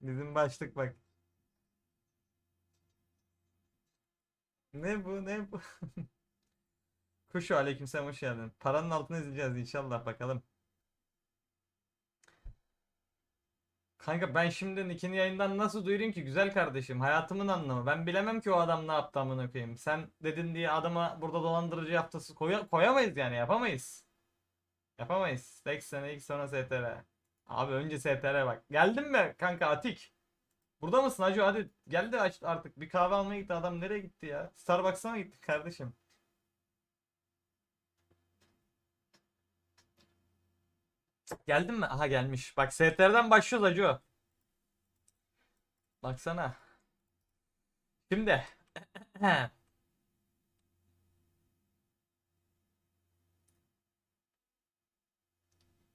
Bizim başlık bak. Ne bu ne bu? Kuşu aleykümselam hoş geldin. Paranın altına izleyeceğiz inşallah bakalım. Kanka ben şimdi Nick'in yayından nasıl duyurayım ki güzel kardeşim hayatımın anlamı. Ben bilemem ki o adam ne yaptı amına koyayım. Sen dedin diye adama burada dolandırıcı yaptısı koya- koyamayız yani yapamayız. Yapamayız. Tek sene ilk sonra STR. Abi önce STR bak. Geldin mi kanka Atik? Burada mısın Hacı? Hadi gel de artık. Bir kahve almaya gitti adam. Nereye gitti ya? Starbucks'a mı gitti kardeşim? Geldin mi? Aha gelmiş. Bak STR'den başlıyoruz Hacı. Baksana. Şimdi.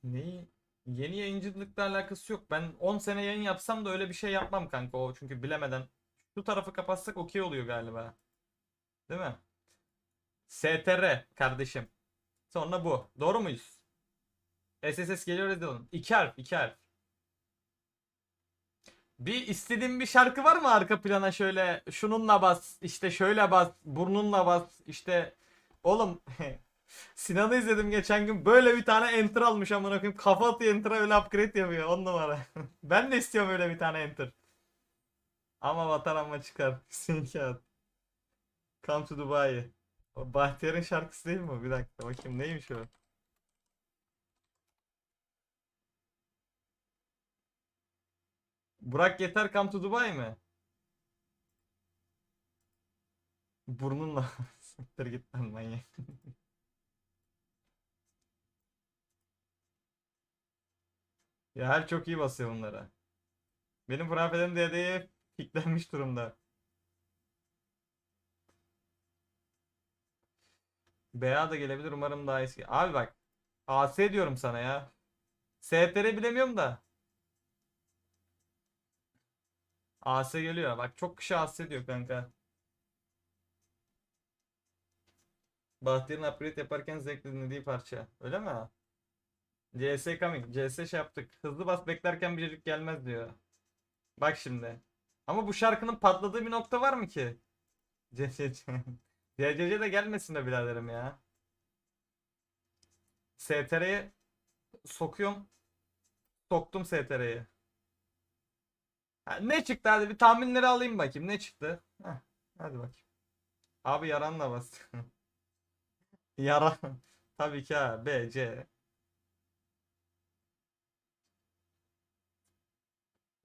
Neyi? Yeni yayıncılıkla alakası yok. Ben 10 sene yayın yapsam da öyle bir şey yapmam kanka o çünkü bilemeden. Şu tarafı kapatsak okey oluyor galiba. Değil mi? STR kardeşim. Sonra bu. Doğru muyuz? SSS geliyor edelim. İki harf, iki harf. Bir istediğin bir şarkı var mı arka plana şöyle şununla bas, işte şöyle bas, burnunla bas, işte oğlum Sinan'ı izledim geçen gün böyle bir tane enter almış amına koyayım. Kafa atıyor enter'a öyle upgrade yapıyor 10 numara. ben de istiyorum öyle bir tane enter. Ama vatan ama çıkar. Hüseyin Kağıt. Come to Dubai. O Bahtiyar'ın şarkısı değil mi? Bir dakika bakayım neymiş o? Burak Yeter Come to Dubai mi? Burnunla. Siktir git lan manyak. Ya her çok iyi basıyor bunlara. Benim profilim DD'ye kilitlenmiş durumda. BA da gelebilir umarım daha eski. Abi bak AS diyorum sana ya. STR bilemiyorum da. AS geliyor. Bak çok kişi AS diyor kanka. Bahtiyar'ın upgrade yaparken zevkli dinlediği parça. Öyle mi? CS coming. CS şey yaptık. Hızlı bas beklerken biricik gelmez diyor. Bak şimdi. Ama bu şarkının patladığı bir nokta var mı ki? CCC. CCC de gelmesin de biraderim ya. STR'ye sokuyorum. Soktum STR'ye. Ne çıktı hadi bir tahminleri alayım bakayım. Ne çıktı? Heh, hadi bakayım. Abi yaranla bas. Yaran. Tabii ki ha. B, C.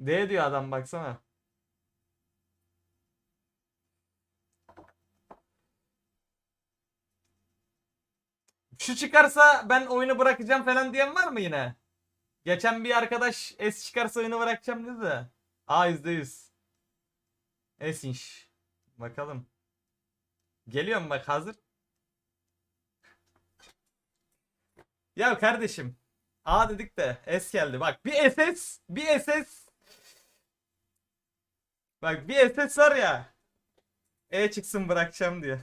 D diyor adam baksana. Şu çıkarsa ben oyunu bırakacağım falan diyen var mı yine? Geçen bir arkadaş S çıkarsa oyunu bırakacağım dedi de. A %100. S inş. Bakalım. Geliyorum bak hazır. Ya kardeşim. A dedik de S geldi. Bak bir SS, bir SS. Bak bir SS var ya. E çıksın bırakacağım diyor.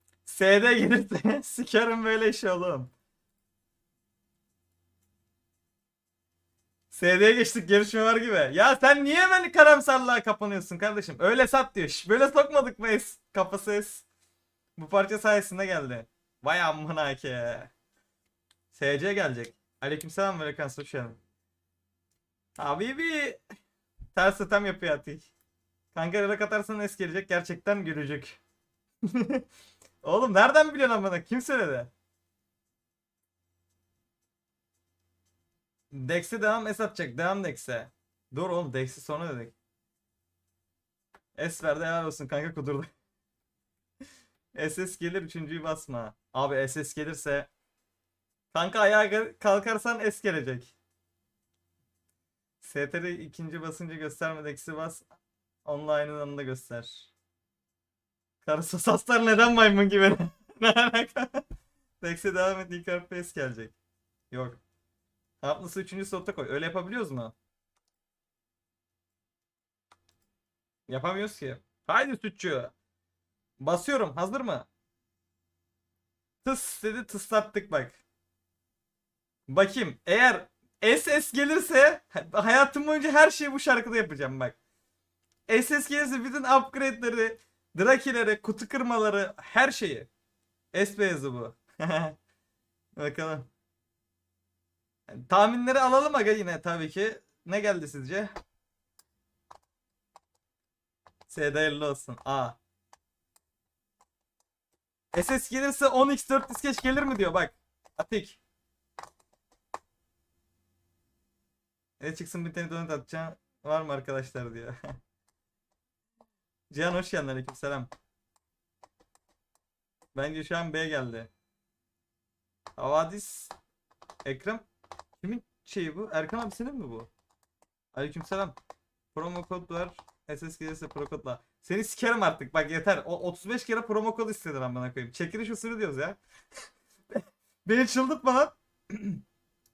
S'de gelirse sikerim böyle iş oğlum. SD'ye geçtik gelişme var gibi. Ya sen niye hemen karamsarlığa kapanıyorsun kardeşim? Öyle sat diyor. Şş, böyle sokmadık mı es? Kafası es. Bu parça sayesinde geldi. Vay amına ki. SC gelecek. Aleykümselam ve hoş geldin. Abi bir ters sistem yapıyor Atik. Kanka rak atarsan es gelecek gerçekten görecek. Oğlum nereden biliyorsun amına? Kim söyledi? Dex'e devam S atacak. Devam Dex'e. Dur oğlum Dex'i sonra dedik. S verdi helal olsun kanka kudurdu. SS gelir üçüncüyü basma. Abi SS gelirse kanka ayağa kalkarsan S gelecek. STR ikinci basınca gösterme Dex'i bas. Online'ın anında göster. Karısı saslar neden maymun gibi? ne alaka? Dex'e devam et ilk harf S gelecek. Yok. Atlas'ı 3. slotta koy. Öyle yapabiliyoruz mu? Yapamıyoruz ki. Haydi sütçü. Basıyorum. Hazır mı? Tıs dedi tıslattık bak. Bakayım eğer SS gelirse hayatım boyunca her şeyi bu şarkıda yapacağım bak. SS gelirse bütün upgrade'leri, drakileri, kutu kırmaları, her şeyi. S beyazı bu. Bakalım. Tahminleri alalım aga yine tabii ki. Ne geldi sizce? S'de hayırlı olsun. A. SS gelirse 10x4 diskeç gelir mi diyor bak. Atik. Ne çıksın bir tane donut atacağım. Var mı arkadaşlar diyor. Cihan hoş geldin aleykümselam. Bence şu an B geldi. Havadis Ekrem kimin şeyi bu? Erkan abi senin mi bu? Aleykümselam. Promo kod var. SS gelirse pro kodla. Seni sikerim artık bak yeter. O 35 kere promo kod istedin amına koyayım. Çekiliş usulü diyoruz ya. Beni çıldırtma lan.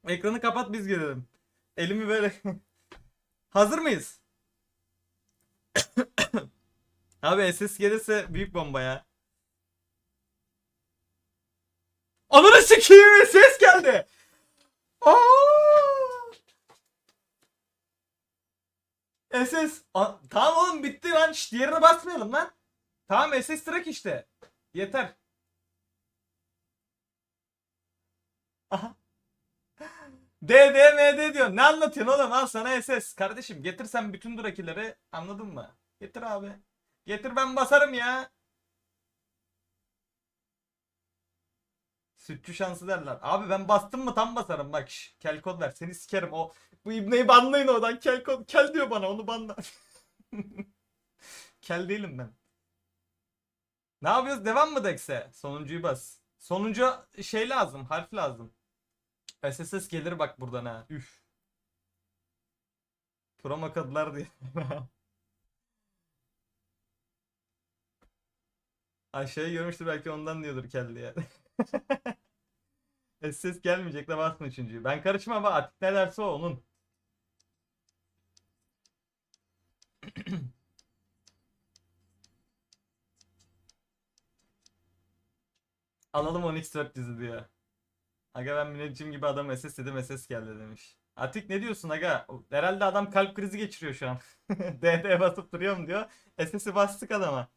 Ekranı kapat biz görelim. Elimi böyle. Hazır mıyız? Abi SS gelirse büyük bomba ya. Ananı sikeyim ses geldi. Aa! SS. A- tamam oğlum bitti lan. Şşt, diğerine basmayalım lan. Tamam SS track işte. Yeter. Aha. DDMD diyor. Ne anlatıyorsun oğlum? Al sana SS. Kardeşim getirsen bütün durakileri anladın mı? Getir abi. Getir ben basarım ya. Sütçü şansı derler. Abi ben bastım mı tam basarım bak. Şş, kel kod ver. Seni sikerim. O bu ibneyi banlayın oradan. Kel kod. Kel diyor bana onu banla. kel değilim ben. Ne yapıyoruz? Devam mı Dex'e? Sonuncuyu bas. Sonuncu şey lazım. Harf lazım. SSS gelir bak buradan ha. Üf. Promo kodlar diye. Aşağıya görmüştür belki ondan diyordur kelli ya. SS gelmeyecek de basma üçüncüyü. Ben karışmam ama Atik ne derse o onun. Alalım 10x400'ü diyor. Aga ben müneccim gibi adam SS dedim SS geldi demiş. Atik ne diyorsun aga? Herhalde adam kalp krizi geçiriyor şu an. DD basıp duruyorum diyor. SS'i bastık adama.